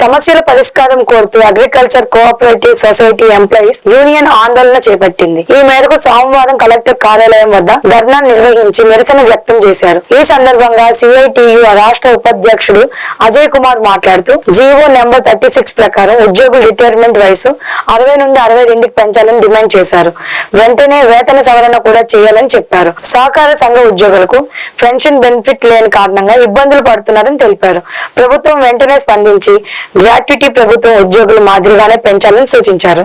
సమస్యల పరిష్కారం కోరుతూ agriculture cooperative society employees union ఆందోళన చేపట్టింది. ఈ మేరకు సోమవారం కలెక్టర్ కార్యాలయం వద్ద ధర్నా నిర్వహించి నిరసన వ్యక్తం చేశారు. ఈ సందర్భంగా సిఐటియు రాష్ట్ర ఉపాధ్యక్షుడు అజయ్ కుమార్ మాట్లాడుతూ జీవో నెంబర్ థర్టీ సిక్స్ ప్రకారం ఉద్యోగుల రిటైర్మెంట్ వయసు అరవై నుండి అరవై రెండుకి పెంచాలని డిమాండ్ చేశారు. వెంటనే వేతన సవరణ కూడా చేయాలని చెప్పారు. సహకార సంఘ ఉద్యోగులకు పెన్షన్ బెనిఫిట్ లేని కారణంగా ఇబ్బందులు పడుతున్నారని తెలిపారు. ప్రభుత్వం వెంటనే స్పందించి గ్రాట్యుటీ ప్రభుత్వం ఉద్యోగుల మాదిరిగానే పెంచాలని సూచించారు.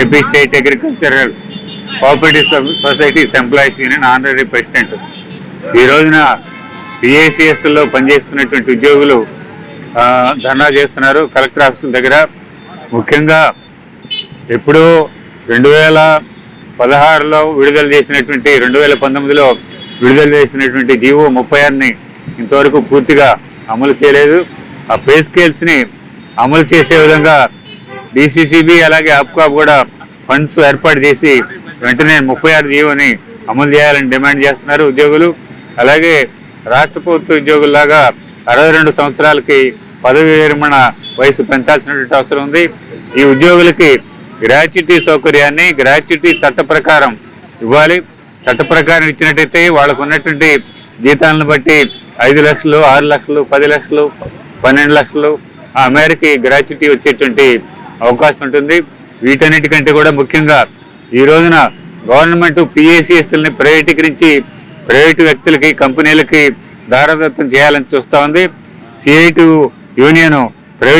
AP state agricultural cooperative societies employees union honorary president. ఈ రోజున PACS పనిచేస్తున్నటువంటి ఉద్యోగులు ధర్నా చేస్తున్నారు కలెక్టర్ ఆఫీసుల దగ్గర. ముఖ్యంగా ఎప్పుడో రెండు వేల పదహారులో విడుదల చేసినటువంటి రెండు వేల పంతొమ్మిదిలో విడుదల చేసినటువంటి జీవో ముప్పై ఆరుని ఇంతవరకు పూర్తిగా అమలు చేయలేదు. ఆ పే స్కేల్స్ని అమలు చేసే విధంగా డిసిసిబి అలాగే ఆప్కాప్ కూడా ఫండ్స్ ఏర్పాటు చేసి వెంటనే ముప్పై ఆరు జీవోని అమలు చేయాలని డిమాండ్ చేస్తున్నారు ఉద్యోగులు. అలాగే రాష్ట్ర ప్రభుత్వ ఉద్యోగుల్లాగా అరవై రెండు సంవత్సరాలకి పదవి విరమణ వయసు పెంచాల్సినటువంటి అవసరం ఉంది. ఈ ఉద్యోగులకి గ్రాట్యుటీ సౌకర్యాన్ని గ్రాట్యుటీ చట్ట ప్రకారం ఇవ్వాలి. చట్ట ప్రకారం ఇచ్చినట్టయితే వాళ్ళకు ఉన్నటువంటి జీతాలను బట్టి ఐదు లక్షలు ఆరు లక్షలు పది లక్షలు పన్నెండు లక్షలు ఆ మేరకి గ్రాట్యుటీ వచ్చేటువంటి అవకాశం ఉంటుంది. వీటన్నిటికంటే కూడా ముఖ్యంగా ఈ రోజున గవర్నమెంట్ పిఏసిఎస్ని ప్రైవేటీకరించి ప్రైవేటు వ్యక్తులకి కంపెనీలకి దారదత్తం చేయాలని చూస్తూ ఉంది. CIT union